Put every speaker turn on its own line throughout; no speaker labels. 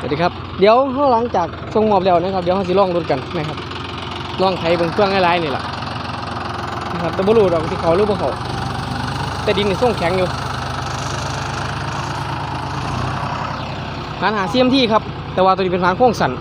สวัสดีครับ เดี๋ยวเราหลังจากส่งมอบแล้วนะครับ เดี๋ยวเราสิล่องรถกันนะครับล่องไถเบิ่งเครื่องหลายๆนี่แหละนะครับต่บ่รู้ดอกที่เขาหรือบ่เขาแต่ดินนี่ส่งแข็งอยู่ผ่านหา CMT ครับ แต่ว่าตัวนี้เป็นผ่านโค้งสั่น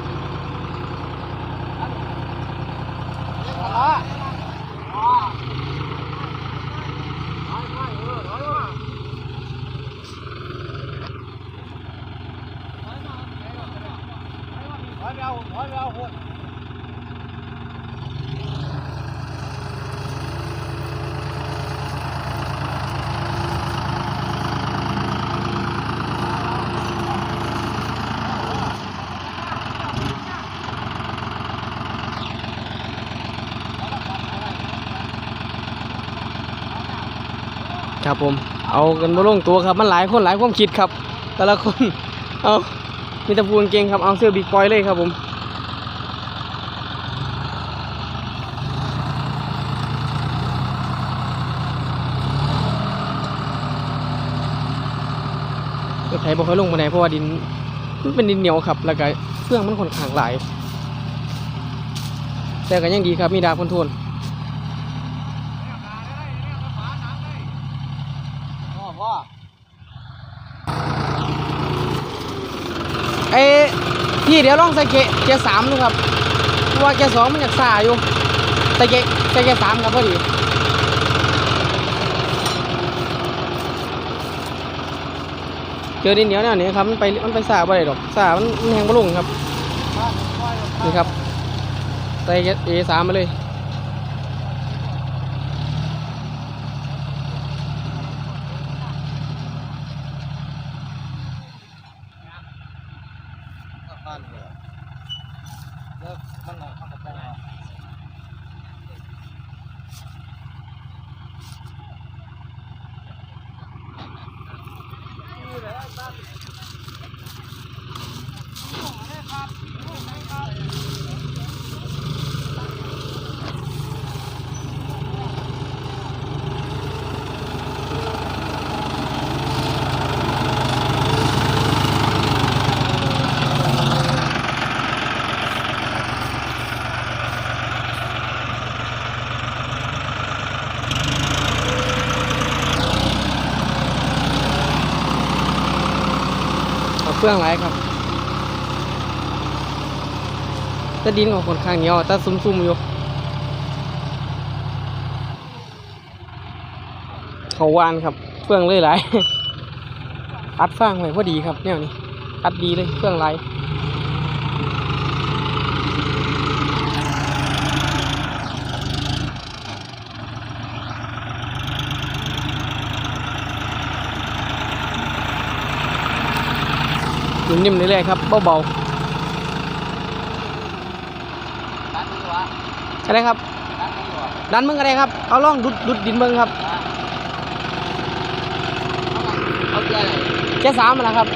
ครับผม เอากันบ่ลงตัวครับ มันหลายคนหลายความคิดครับ แต่ละคน เอามีตะพูกางเก่งครับ เอาเสื้อบิ๊กปอยเลยครับผมรถไถบ่ค่อยลงมาไหนเพราะว่าดิน มันเป็นดินเหนียวครับ แล้วก็เครื่องมันค่อนข้างหลาย แต่ก็ยังดีครับ มีดาบคอนโทรล อ้พี่เดี๋ยวลองใส่เกะเกียร์สามดูครับว่าเกียร์สองมันอยากซ่าอยู่ใส่เกะใส่เกียร์สามครับพอดีเจอดินเหนียวเนี่ยนี่ครับมันไปมันไปซ่าบ่ได้ดอกซ่ามันมันแหงบ่ลงครับนี่ครับใส่เกียร์เอสามมาเลย เอ เครื่องไรครับแต่ดินของคนข้างเหนียวแต่ซุ่มๆอยู่เขาวานครับเฟื่องเลยหลายอัดฟางไว้พอดีครับแนวนี้อัดดีเลยเฟื่องไร นิ่มๆนี่เลยครับเบาๆอะไรครับ ดันมึงอะไรครับ เอาล่องดุดดุดดินเมึงครับ
เอาเกลือไหน
แค่สามมาแล้วครับ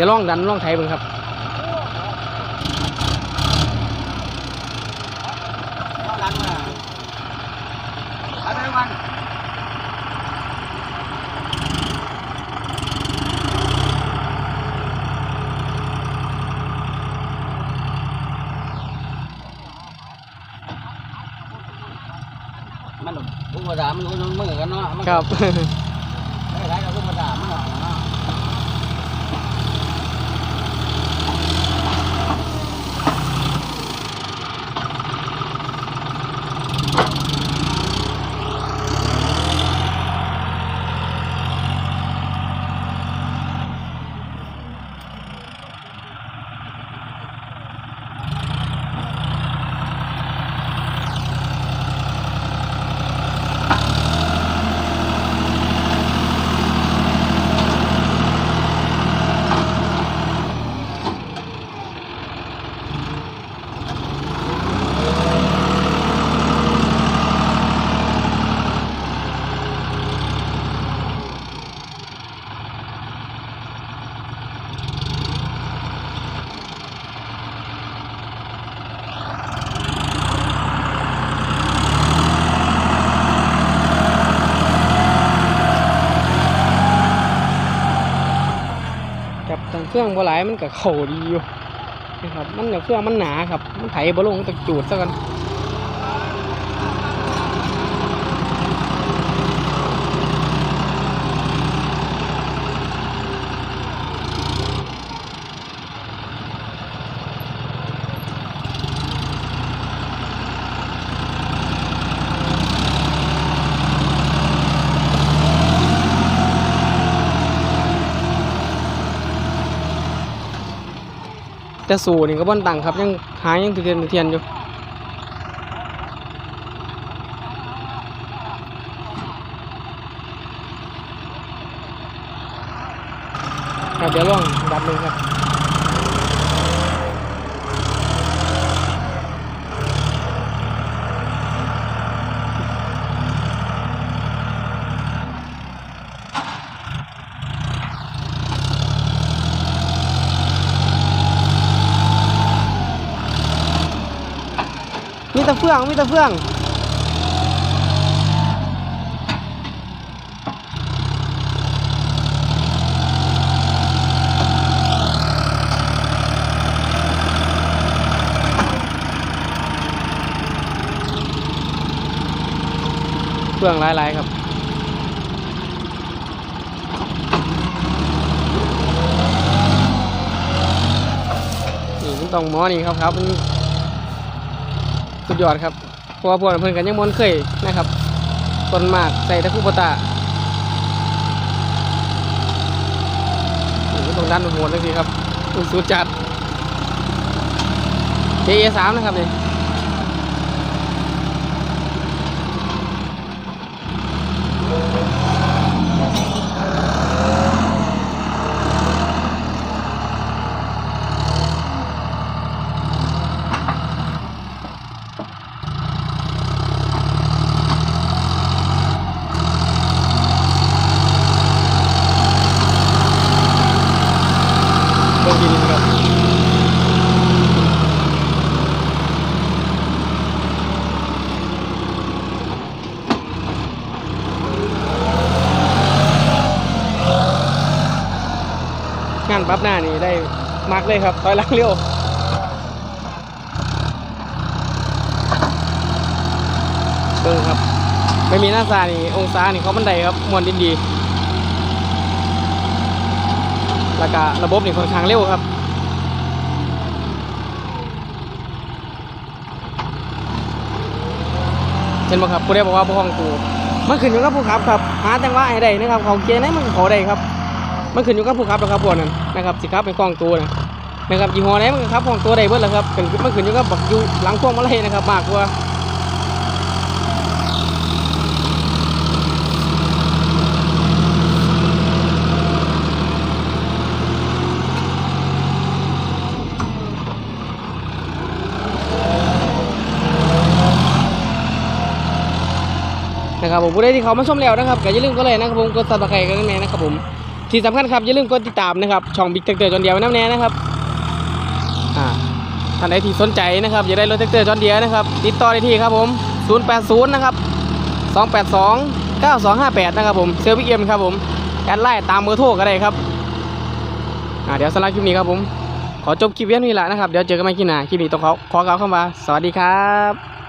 ดี๋ยวลองดันล่องไถเบิ่งครับ
เอาหลังมาเอาไปวันมันอุปสรรคมันมันเหมือนกันเนาะ
ครับ
ไม่ไรกับอุปสรรคมันหรอกเนาะ
เเครื่องบ่หลายมันก็เข่าดีอยู่นะครับ มันกับเครื่องมันหนาครับ มันไถบ่ลงตะจูดซะกัน แต่สูนี่ก็บ่นตังครับ ยังหายังเทียนเทียนอยู่ครับเดี๋ยวลองดับหนึ่งครับ มีแต่เฟื่อง มีแต่เฟื่องเฟื่องหลายๆครับนี่มันต้องหมอนี่ครับครับ สุดยอดครับเพราะว่าพวกนั้นเพิ่นกันยังมนเคยนะครับต้นมากใส่ตะคุปตาตรงดันหัวเลยสิครับสุดจัด JA สามนะครับเนี่ย งานปั๊บหน้านี่ได้มาร์กเลยครับถอยหลังเร็วเบิ่งครับ ไม่มีหน้าซานี่องศานี่เขาบันไดครับมวนดินดี แล้วก็ระบบนี่ค่อนข้างเร็วครับเห็นไหมครับผู้ใดบอกว่าบ่ห้องตูมันขึ้นอยู่กับผู้ขับครับ หาจังหวะให้ได้นะครับ เขาเกียร์ไหนมันขาได้ครับ มันขึ้นอยู่กับผู้ขับนะครับพวกนั้นนะครับสิครับเป็นกล้องตัวนะนะครับยี่ห้อไหนมันก็ขับห้องตัวได้เบิดแหละครับขึ้นมันขึ้นอยู่กับบักอยู่หลังพวงมาลัยนะครับมากกว่านะครับผมผู้ใดที่เขามาชมแล้วนะครับก็อย่าลืมกดเลยนะครับผมกดซับสไครต์กันแน่นะครับผม ที่สำคัญครับอย่าลืมกดติดตามนะครับช่องบิ๊กแท็กเตอร์จอนเดียวไว้น้ำแน่นะครับอ่าท่านใดที่สนใจนะครับอยากได้รถแท็กเตอร์จอนเดียวนะครับติดต่อได้ที่ครับผม080นะครับ282 9258 นะครับผมเซลวิกเอ็มครับผมแอดไลน์ตามเบอร์โทรก็ได้ครับอ่าเดี๋ยวสำหรับคลิปนี้ครับผม ขอจบคลิปเพียงเท่านี้ละนะครับ เดี๋ยวเจอกันใหม่คลิปหน้าคลิปนี้ต้องขอขอกล่าวคำว่า สวัสดีครับ